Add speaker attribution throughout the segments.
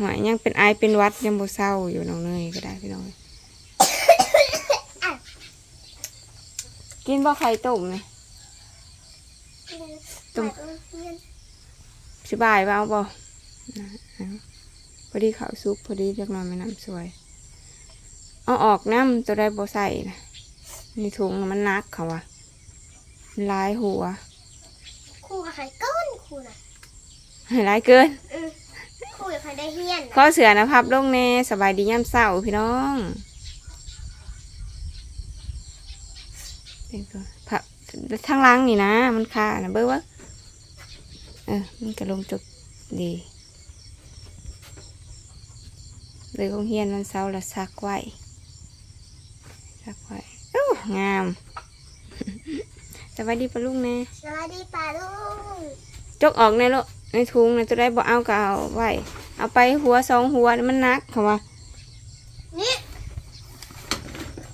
Speaker 1: หวยยังเป็นไอเป็นหวัดยังบ่เศร้าอยู่น้องเนยก็ได้พี่น้องกินบ่ไข่ต้มนี่ตุ้มสบายเปล่าบ่นะเอาพอดีข้าวซุปพอดีเล็กน้อยไม่น้ำสวย เอาออกน้ำตัวได้บ่ใส่นะในถุงน่ะมันนักเขาวะมันหลายหัว
Speaker 2: ครูกับใครก้อนครูน่ะ
Speaker 1: ให้หลายเกิน
Speaker 2: เออครูกับใครได้เฮียน
Speaker 1: ข้อเสือนะพับลงแน่สบายดีย่ำเศร้าพี่น้องเป็นตัวพับทั้งหล้างนี่นะ มันคานะเบิ้งวะเออมันกระลงจุดดีเลยคงเฮียนมันเศร้าละซักไว้ซักไว้โอ้งามสบายดีปะลุงแน่
Speaker 2: สวัสดีป่าลุง
Speaker 1: จกออกในโลก ในถุงนะจะได้บ่เอาก็เอาไว้เอาไปหัวสองหัวนี่มันหนักเขาว่า
Speaker 2: นี่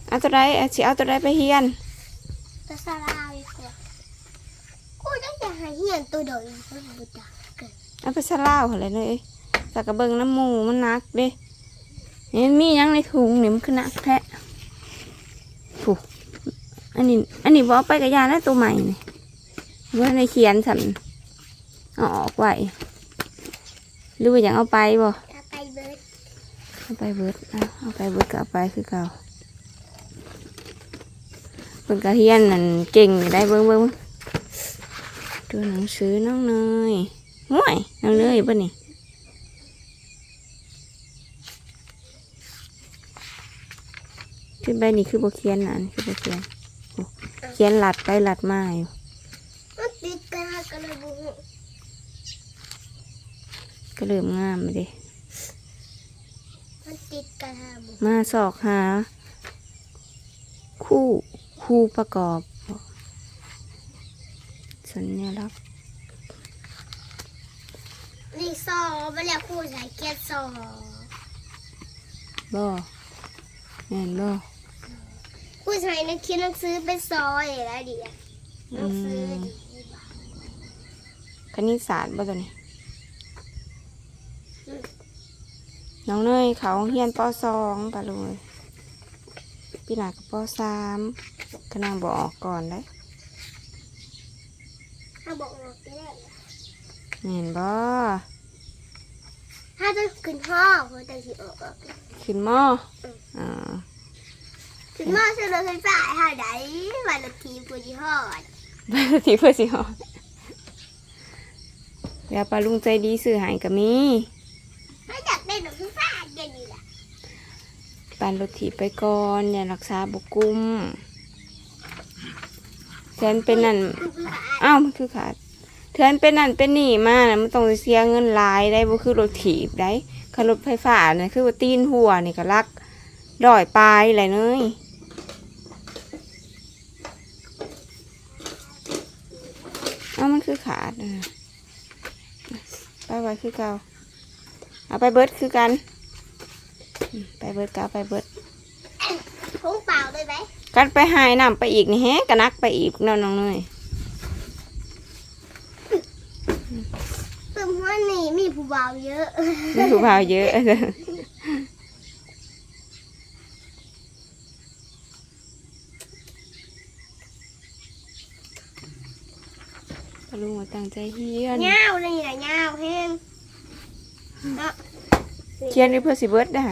Speaker 1: เอาตัวใดเอาสิเอาตัวใดไปเฮียน
Speaker 2: ตัวสลายครูครูได้จะหาเฮียนตัวเดียวอีกคนบุตรเกิด
Speaker 1: เอาไปสลาวอะไรเลยสักกระเบิงน้ำหมูมันหนักเด้นี่มันมีหยังในถุงนี่มันคือหนักแท้ผูกอันนี้อันนี้บเอกไปกับยาแล้วตัวใหม่นี่ว่าในเขียนสัน เอาออกไว้หรือว่าอยากเอาไปบ่
Speaker 2: ถ้าไปเบิร์ด
Speaker 1: เอาไปเบิดเอาเอาไปเบิดก็เอาไปคือเก่าเพิ่นกระเฮียนนั่นเก่งได้เบิ่งเบิ่งตัวหนังสือน้องเนยห่วยน้องเนยป่ะนี่ขึ้นไปนี่คือบ่เขียนนะอันคือบ่เขียนเขียนหลัดไปหลัดมาอยู่
Speaker 2: ติดกันกระบุ
Speaker 1: ก็เริ่มงามเลยเด้
Speaker 2: มันติดกันหาบุ้ง
Speaker 1: มาสอกหา คู่คู่ประกอบ สัญลักษณ์
Speaker 2: นี่ซอมาแล้วครูใส่เกียร์ซอ
Speaker 1: บ่แม่นบ่
Speaker 2: ครูใส่นักเขียนหนังสือเป็นซอยแล้วดิหนังสือดิ
Speaker 1: คณิตศาสตร์บ่ตัวนี้ น้องเนยเขาเฮียนปสองไปเลยพี่หนากับปสามกำลังบอกออกก่อนได้
Speaker 2: ถ้าบอกออกก็ได้
Speaker 1: เห็นบ่
Speaker 2: ถ้าจะขึ้นห้องเขาจะสิออกออก
Speaker 1: ขึ้นหม้ออ่า
Speaker 2: ขึ้นห้องเสนอไฟฟ้าหาได้วันละทีกูที่ห้อง
Speaker 1: ไปทีเพื่อสิหอเดี๋ยวปลาลุงใจดีซื้อใหายก็มี
Speaker 2: ไม่อยากได้หนังไฟฟ้าเย็นอยู่ละ
Speaker 1: ปันรถถีบไปก่อน อย่ารักษาบุกุ้มแทนเป็นนั่นอ้าวมันคือขาดเทือนเป็นนั่นเป็นนี่มานะมันต้องเสียเงินหลายได้บ่คือรถถีบได้คันรถไฟฟ้านี่คือว่าตีนหัวนี่ก็ลักดอยปลายอะไรเนยอ้าวมันคือขาดไปไว้คือเก่าเอาไปเบิร์ดคือกัน ไปเบิดกาไปเบิด
Speaker 2: ทุ่งเปล่าได้ไหม
Speaker 1: กันไปหายน้ำไปอีกนี่แฮะกะนักไปอีกน้องน้องเนย
Speaker 2: เพิ่มว่านี่มีผู้บ่าวเยอะ
Speaker 1: มีผู้บ่าวเยอะลุงมาตั้งใจเฮียน
Speaker 2: เงาเลยนะเงาแห้งเนาะ
Speaker 1: เขียนนี่เพื่อสิเบิดได้อ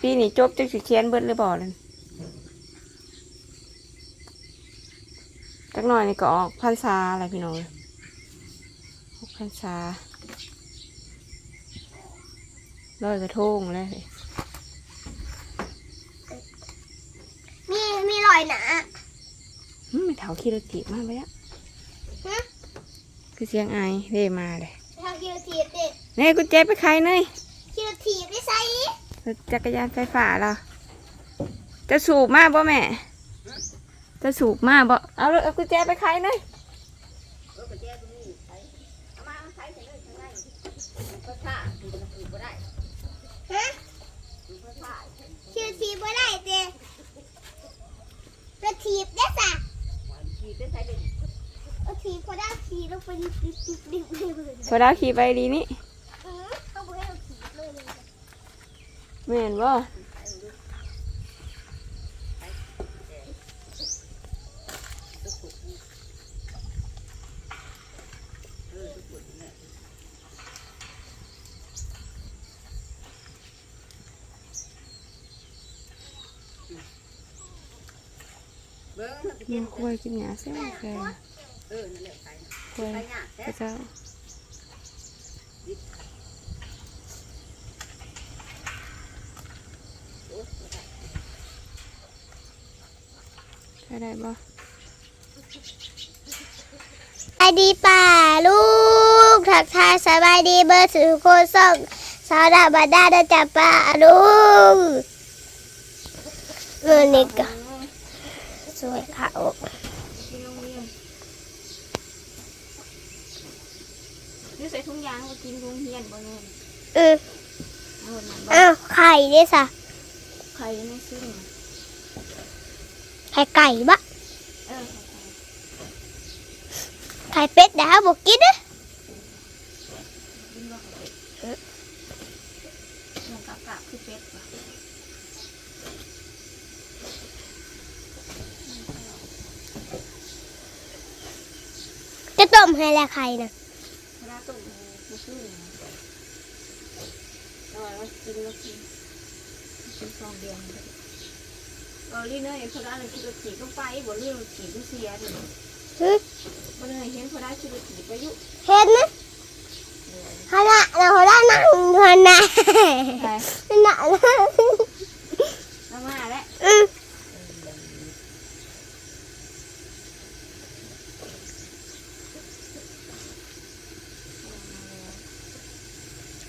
Speaker 1: ปีนี้จบจักสิเขียนเบิดหรือบ่เลยจักหน่อยนี่ก็ออกพรรษาอะไรพี่น้องออกพรรษาลอยกระทงเลย
Speaker 2: มีมีรอยหนา
Speaker 1: อืมไม่เถาขี้รถจีบมากไปแล้ว
Speaker 2: ฮะ
Speaker 1: คือเสียงไอายเร่มาเลย
Speaker 2: ทางคิวทีบดิ
Speaker 1: นี่กุญแจไปใครเนย
Speaker 2: คิวทีบได้ใส่
Speaker 1: รถจักรยานไฟฟ้าเหราจะสูบมากบ่แม่ จะสูบมากบ่เอารถเอากุญแจไปใครเนย
Speaker 2: ฮะคิวทีบไม่ได้เจ๊รถทีบได้สะร ถทีพอได้ทีลูกไปดิบดิบดิบดิบเลย
Speaker 1: พอดาวขี่ไปดีนี่
Speaker 2: อือเขาบอกให้เราขี่เลยเลย
Speaker 1: แม่นบ่
Speaker 3: เบิ้ง
Speaker 1: มันควายกินหญ้าแซ่บแซ่บ
Speaker 3: เออนั่นแหละไป
Speaker 1: ควาย
Speaker 3: ไปหยาแท้
Speaker 1: พระเจ้าใช่ได้บ่
Speaker 2: สบายดีป่าลูกทักทายสบายดีเบอร์สื่อโคส่งสาวดาบัดดาเดอจับป่าลูกเงินนี่ก็สวยค่ะโอ้
Speaker 1: ที่โรงเรียนนี่ ใส่ถุงยางมากินโรงเรียนบ่แม่น
Speaker 2: อือ
Speaker 1: เอาหมดมาบ่
Speaker 2: อ้าวไข่ด้วยสะ
Speaker 1: ใครไม่ซื้อ
Speaker 2: ไข่ไก่บะ
Speaker 1: เออ
Speaker 2: ไข่เป็ดดาวบอกกินนะ
Speaker 1: กินบ่เขาเป็ดเออมันกะกะคือเป็ดว่ะ
Speaker 2: จะต้มให้แล้วไข่นะ
Speaker 1: ต้มบ่ซื้อนะแต่ว่ากินแล้วกินกินสองเดือนเออลีเนอร์เห็นเขาได้เลยคือขี่ก็ไปบ่เรื่องขี่ก็เสียนี่
Speaker 2: หึ
Speaker 1: บ่เลยเห็นเขาได้คือขี่ไปยุ
Speaker 2: เห็นนะเขาละเราเขาละนั่งทวนนะนั่นน่ะ
Speaker 1: แล้วมาแล้ว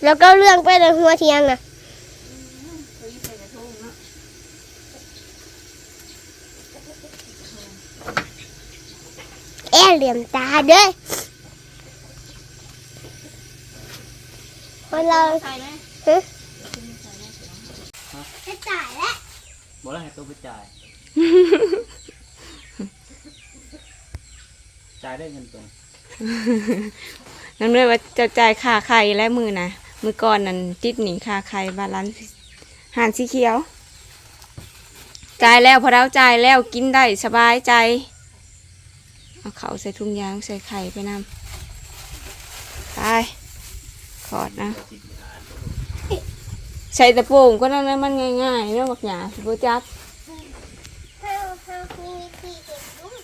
Speaker 2: แล้วก็เรื่องไปในหัวเทียงนะ
Speaker 1: เขาอยู่ใส่กระทงเนาะ
Speaker 2: แอบเหลี่ยมตาเด้อคนเรา
Speaker 1: ใส่ไหม
Speaker 2: ฮะ
Speaker 1: ใส่ไหม
Speaker 2: จะจ่ายแล้ว
Speaker 4: บอกแล้วให้ตัวไปจ่าย จ่ายได้เงินตรง
Speaker 1: นั่นเลยว่าจะจ่ายค่าไข่และมือนะ มือก่อนนั่นติดหนีคาไข่บาลานซ์หานสีเขียวจ่ายแล้วพอเราจ่ายแล้วกินได้สบายใจเอาเขาใส่ถุงยางใส่ไข่ไปนำตายขอดนะ ใส่ตะโป่งก็นั่นมันง่ายๆเนาะบักหยาสิบจับ
Speaker 2: เฮามีวิธีเก็บลูก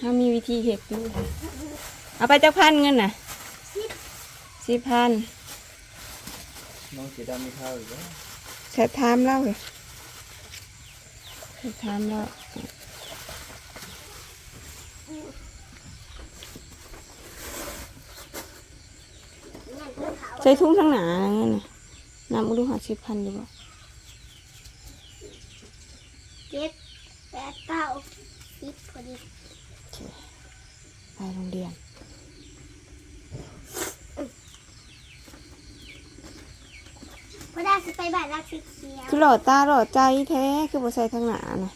Speaker 1: ถ้ามีวิธีเห็ดดูเอาไปจักพันเงินน่ะสิบพัน
Speaker 4: น้องเสียดำไม่เท่าอีกแล้ว
Speaker 1: ใช้ทามเล่าเลยใช้ทามเล่าใช้ทุ่งทั้งหนาเงี้ยน่ะน้ำอุดมหาสิบพันดีบ่
Speaker 2: เจ็ดแปดเก้าสิบพอดี
Speaker 1: ไปโรงเรียน
Speaker 2: พอได้สิไปบ้านรักสีเขียว
Speaker 1: คือหล่อตาหล่อใจแท้คือบ่ใส่ทั้งหนานะ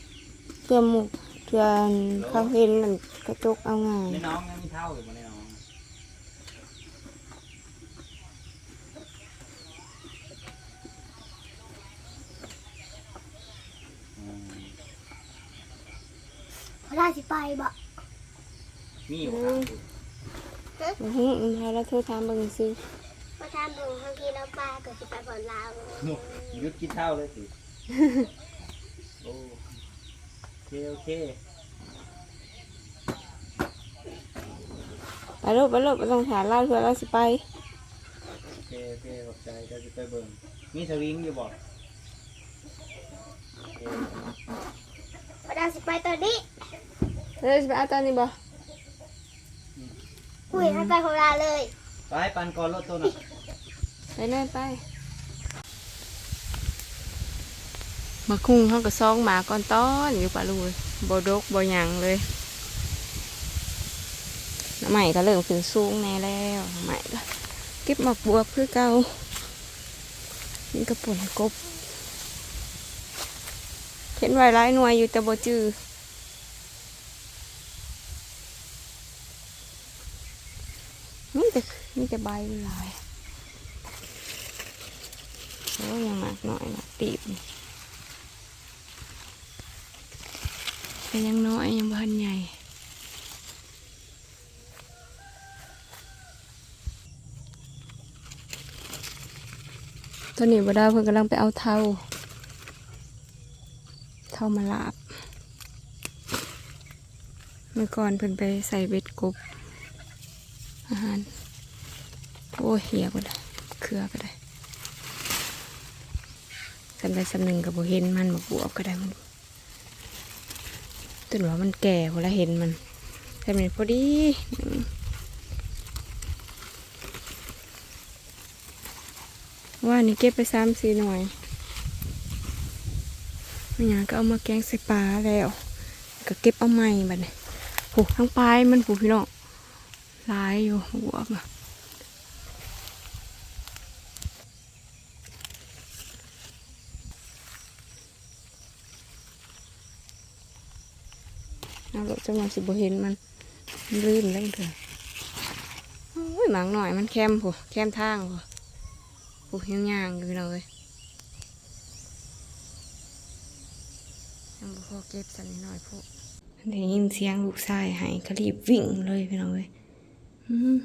Speaker 1: เพื่อหมุกเพื่อเขาเห็นนั่นกระจกเอาง่าย
Speaker 4: ในน้องยังไม่เท่าอยู่บ่ในน้องอืม
Speaker 2: พอได้สิไปบ่
Speaker 4: มีอยู่ครับ
Speaker 1: อือหือพาแล้วโทรถามเบิ่งซื้ อ
Speaker 2: มาทำดูบางทีเราปลาเกิดสิไปผ่อนลาว
Speaker 4: หยุดกินเท่าเลยสิโอ้โอเคโอเค
Speaker 1: ไปรถไปรถไปต้องถามเล่าเพื่อเราสิไป
Speaker 4: โอเคโอเคขอบใจจะจะไปเบิ่งมีสวิงอยู่บ่โอเค
Speaker 2: พอได้สิไปตอนนี้
Speaker 1: เฮ้ยสิไปเอาตอนนี้บ่
Speaker 2: คุยให้ไปของเราเลย
Speaker 4: ไปปันก่อนรถตัวน่ะ
Speaker 1: ไป เลยไปมาคุ้งเขาก็ซองหมาก่อนต้อนอยู่ปะลูกบดกบหยังเลยน้ำใหม่ก็เริ่มขึ้นสูงแน่แล้วใหม่ก็เก็บหมักบวบคือเก่านี่กระปุ่นกบ เห็นไวร้ายหน่วยอยู่แต่บจือมีแต่ใบมันหลาย โอ้ยังมากหน่อยนะตีบนี่แต่ยังน้อยยังพันใหญ่ตอนนี้บดาเพิ่นกำลังไปเอาเท่า เท่ามาลาบ เมื่อก่อนเพิ่นไปใส่เบ็ดกบอาหารโอ้เหี่ยก็ได้เครือก็ได้ สำได้สำหนึ่งกับโบเห็นมันมาบวบก็ได้มันตื่นว่ามันแก่พอแล้วเห็นมันแต่มันพอดีว่านี่เก็บไปสามสี่หน่วยไม่อย่างก็เอามาแกงใส่ปลาแล้ว ก็เก็บเอาใหม่บัดนี้โหทั้งปลายมันผูพี่น้องลายอยู่บวบอะ เอารถ จังหวะสิบเห็นมันลื่นแล้วเถอะโอ้ยหมังหน่อยมันแคมผู้แคมทางผู้ผู้ยังย่างอยู่เลยยังบ่พอเก็บสันนิดหน่อยผู้ได้ยินเสียงลูกชายหายก็รีบวิ่งเลยพี่น้องเลยอืม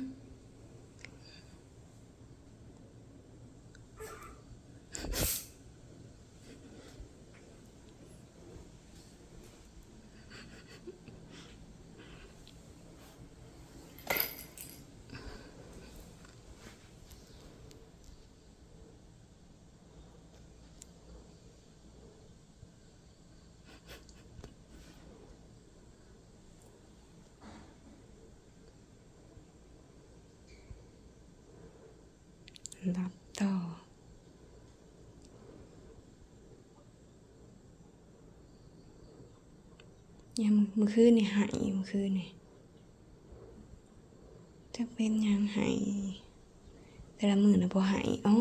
Speaker 1: รับต่อ ยังมือคืนนี่หายมือคืนนี่จะเป็นยังหายแต่ละมือนะพอหายอ๋อ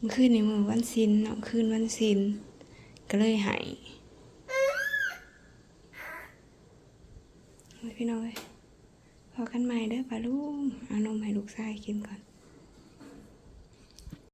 Speaker 1: มือคืนนี่มือวันศิลเนาะคืนวันศิลก็เลยหายโอ้ยพี่น้อยพอกันใหม่เด้อป้าลุงเอานมให้ลูกชายกินก่อน